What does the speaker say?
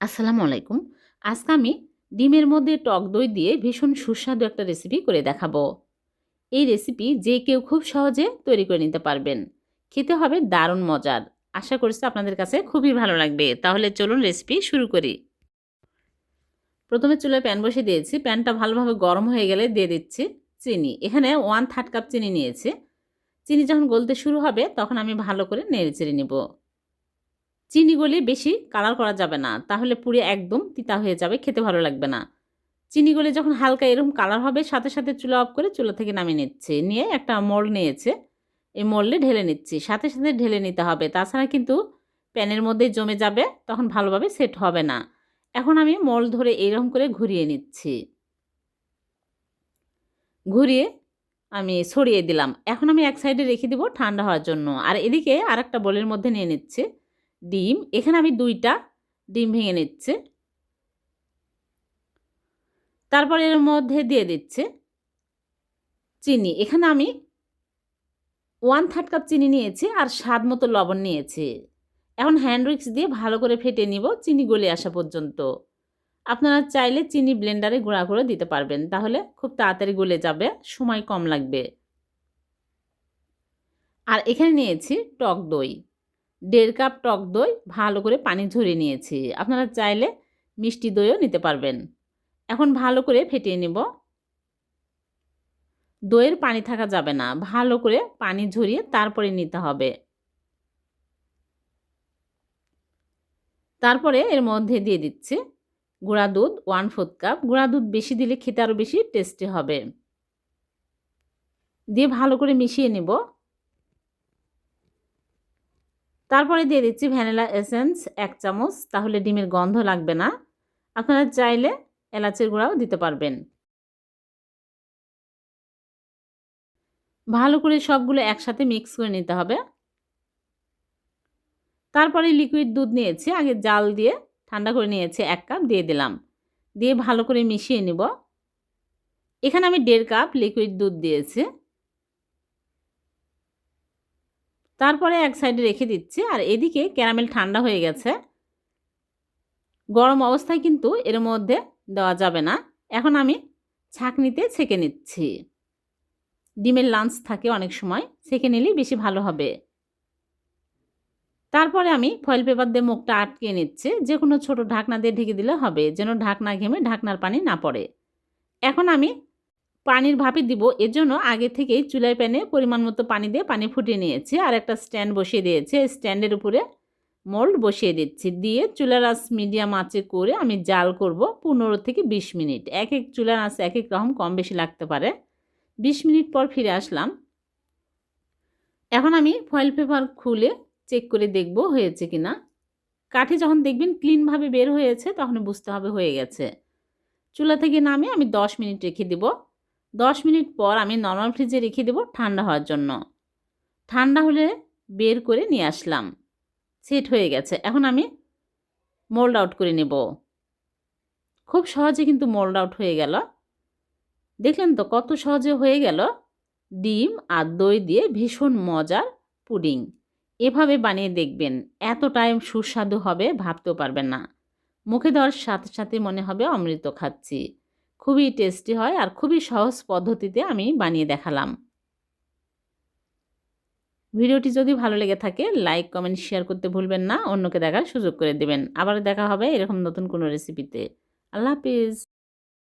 আসসালামু আলাইকুম। আজকে আমি ডিমের মধ্যে টক দই দিয়ে ভীষণ সুস্বাদু একটা রেসিপি করে দেখাবো। এই রেসিপি যে কেউ খুব সহজে তৈরি করে নিতে পারবেন। খেতে হবে দারুণ মজার। আশা করছি আপনাদের কাছে খুবই ভালো লাগবে। তাহলে চলুন রেসিপি শুরু করি। প্রথমে চুলায় প্যান বসে দিয়েছি। প্যানটা ভালোভাবে গরম হয়ে গেলে দিয়ে দিচ্ছি চিনি। এখানে ওয়ান থার্ড কাপ চিনি নিয়েছি। চিনি যখন গলতে শুরু হবে তখন আমি ভালো করে নেড়ে চেড়ে নেব। চিনি গলে বেশি কালার করা যাবে না, তাহলে পুড়ে একদম তিতা হয়ে যাবে, খেতে ভালো লাগবে না। চিনি গলে যখন হালকা এরকম কালার হবে, সাথে সাথে চুলা অফ করে চুলা থেকে নামিয়ে নিচ্ছে। নিয়ে একটা মল নিয়েছে, এই মোল্ডে ঢেলে নিচ্ছি। সাথে সাথে ঢেলে নিতে হবে, তাছাড়া কিন্তু প্যানের মধ্যে জমে যাবে, তখন ভালোভাবে সেট হবে না। এখন আমি মল ধরে এইরকম করে ঘুরিয়ে নিচ্ছি। ঘুরিয়ে আমি ছড়িয়ে দিলাম। এখন আমি এক সাইডে রেখে দিব ঠান্ডা হওয়ার জন্য। আর এদিকে আর একটা বোলের মধ্যে নিয়ে নিচ্ছে। ডিম, এখানে আমি দুইটা ডিম ভেঙে নিচ্ছে। তারপর এর মধ্যে দিয়ে দিচ্ছে চিনি। এখানে আমি ওয়ান থার্ড কাপ চিনি নিয়েছি আর স্বাদ মতো লবণ নিয়েছি। এখন হ্যান্ড উইক্স দিয়ে ভালো করে ফেটে নিব চিনি গলে আসা পর্যন্ত। আপনারা চাইলে চিনি ব্লেন্ডারে গুঁড়া করে দিতে পারবেন। তাহলে খুব তাড়াতাড়ি গলে যাবে, সময় কম লাগবে। আর এখানে নিয়েছি টক দই। দেড় কাপ টক দই ভালো করে পানি ঝরিয়ে নিয়েছি। আপনারা চাইলে মিষ্টি দইও নিতে পারবেন। এখন ভালো করে ফেটিয়ে নেব। দইয়ের পানি থাকা যাবে না। ভালো করে পানি ঝরিয়ে তারপরে নিতে হবে। তারপরে এর মধ্যে দিয়ে দিচ্ছে গুঁড়া দুধ, ওয়ান ফোর্থ কাপ। গুঁড়া দুধ বেশি দিলে খেতে আরও বেশি টেস্টি হবে। দিয়ে ভালো করে মিশিয়ে নেব। তারপরে দিয়ে দিচ্ছি ভ্যানিলা এসেন্স এক চামচ, তাহলে ডিমের গন্ধ লাগবে না। আপনারা চাইলে এলাচের গুঁড়াও দিতে পারবেন। ভালো করে সবগুলো একসাথে মিক্স করে নিতে হবে। তারপরে লিকুইড দুধ নিয়েছি, আগে জাল দিয়ে ঠান্ডা করে নিয়েছি, এক কাপ দিয়ে দিলাম। দিয়ে ভালো করে মিশিয়ে নিব। এখানে আমি দেড় কাপ লিকুইড দুধ দিয়েছি। তারপরে এক সাইডে রেখে দিচ্ছি, আর এদিকে ক্যারামেল ঠান্ডা হয়ে গেছে। গরম অবস্থায় কিন্তু এর মধ্যে দেওয়া যাবে না। এখন আমি ছাঁকনিতে ছেঁকে নিচ্ছি। ডিমের লাঞ্চ থাকে অনেক সময়, ছেঁকে নিলেই বেশি ভালো হবে। তারপরে আমি ফয়েল পেপার দিয়ে মুখটা আটকে নিচ্ছে, যে কোনো ছোটো ঢাকনা দিয়ে ঢেকে দিলে হবে, যেন ঢাকনা ঘেমে ঢাকনার পানি না পড়ে। এখন আমি পানির ভাপে দিব। এর জন্য আগে থেকেই চুলায় প্যানে পরিমাণ মতো পানি দিয়ে পানি ফুটিয়ে নিয়েছি। আর একটা স্ট্যান্ড বসিয়ে দিয়েছি। স্ট্যান্ডের উপরে মোল্ড বসিয়ে দিচ্ছি। দিয়ে চুলার আঁচ মিডিয়াম আঁচে করে আমি জাল করব পনেরো থেকে বিশ মিনিট। এক এক চুলার আঁচ এক এক রকম কম বেশি লাগতে পারে। বিশ মিনিট পর ফিরে আসলাম। এখন আমি ফয়েল পেপার খুলে চেক করে দেখব হয়েছে কি না কাঠে যখন দেখবেন ক্লিনভাবে বের হয়েছে, তখন বুঝতে হবে হয়ে গেছে। চুলা থেকে নামে আমি দশ মিনিট রেখে দেবো। দশ মিনিট পর আমি নর্মাল ফ্রিজে রেখে দেবো ঠান্ডা হওয়ার জন্য। ঠান্ডা হলে বের করে নিয়ে আসলাম। সেট হয়ে গেছে। এখন আমি মোল্ড আউট করে নেব। খুব সহজে কিন্তু মোল্ড আউট হয়ে গেল। দেখলেন তো কত সহজে হয়ে গেল? ডিম আর দই দিয়ে ভীষণ মজার পুডিং। এভাবে বানিয়ে দেখবেন। এত টাইম সুস্বাদু হবে, ভাবতেও পারবেন না। মুখে দেওয়ার সাথে সাথে মনে হবে অমৃত খাচ্ছি। খুবই টেস্টি হয় আর খুবই সহজ পদ্ধতিতে আমি বানিয়ে দেখালাম। ভিডিওটি যদি ভালো লেগে থাকে লাইক কমেন্ট শেয়ার করতে ভুলবেন না। অন্যকে দেখার সুযোগ করে দেবেন। আবার দেখা হবে এরকম নতুন কোনো রেসিপিতে আল্লাহ হাফিজ।